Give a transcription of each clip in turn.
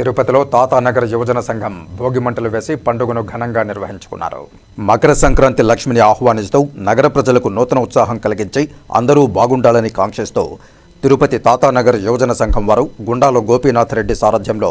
తిరుపతిలో తాతానగర్ యువజన సంఘం భోగిమంటలు వేసి పండుగను ఘనంగా నిర్వహించుకున్నారు. మకర సంక్రాంతి లక్ష్మిని ఆహ్వానిస్తూ నగర ప్రజలకు నూతన ఉత్సాహం కలిగించి అందరూ బాగుండాలని కాంక్షిస్తూ తిరుపతి తాతానగర్ యువజన సంఘం వారు గుండాలో గోపీనాథ్ రెడ్డి సారథ్యంలో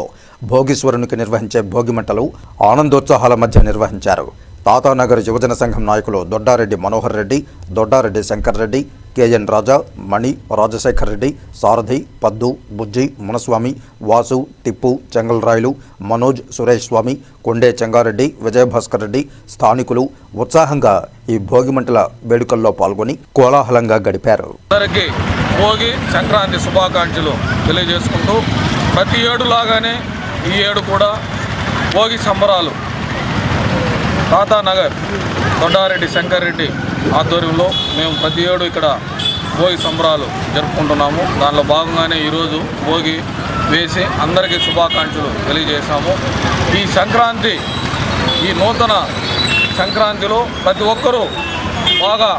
భోగీశ్వరునికి నిర్వహించే భోగిమంటలు ఆనందోత్సాహాల మధ్య నిర్వహించారు. తాతానగర్ యువజన సంఘం నాయకులు దొడ్డారెడ్డి మనోహర్ రెడ్డి దొడ్డారెడ్డి శంకర్ రెడ్డి కేఎన్ రాజా మణి రాజశేఖర్ రెడ్డి సారథి పద్దు బుజ్జి మునస్వామి వాసు టిప్పు చెంగల్రాయలు మనోజ్ సురేష్ స్వామి కొండే చెంగారెడ్డి విజయభాస్కర్ రెడ్డి స్థానికులు ఉత్సాహంగా ఈ భోగిమంటల వేడుకల్లో పాల్గొని కోలాహలంగా గడిపారు. అందరికీ భోగి సంక్రాంతి శుభాకాంక్షలు తెలియజేసుకుంటూ ప్రతి ఏడు లాగానే ఈ ఏడు కూడా భోగి సంబరాలు తాతానగర్ దొడ్డారెడ్డి శంకర్రెడ్డి ఆధ్వర్యంలో మేము ప్రతి ఏడు ఇక్కడ భోగి సంబరాలు జరుపుకుంటున్నాము. దానిలో భాగంగానే ఈరోజు భోగి వేసి అందరికీ శుభాకాంక్షలు తెలియజేశాము. ఈ సంక్రాంతి ఈ నూతన సంక్రాంతిలో ప్రతి ఒక్కరూ బాగా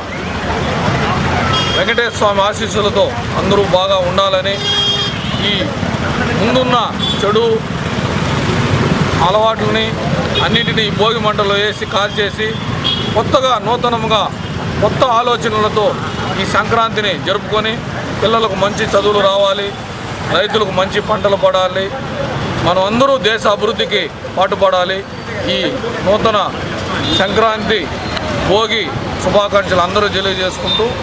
వెంకటేశ్వర స్వామి ఆశీస్సులతో అందరూ బాగా ఉండాలని ఈ ముందున్న చెడు అలవాట్లని అన్నింటినీ భోగి మంటలో వేసి కాల్చేసి కొత్తగా నూతనంగా కొత్త ఆలోచనలతో ఈ సంక్రాంతిని జరుపుకొని పిల్లలకు మంచి చదువులు రావాలి రైతులకు మంచి పంటలు పడాలి మనం అందరూ దేశ అభివృద్ధికి పాటుపడాలి. ఈ నూతన సంక్రాంతి భోగి శుభాకాంక్షలు అందరూ తెలియజేసుకుంటూ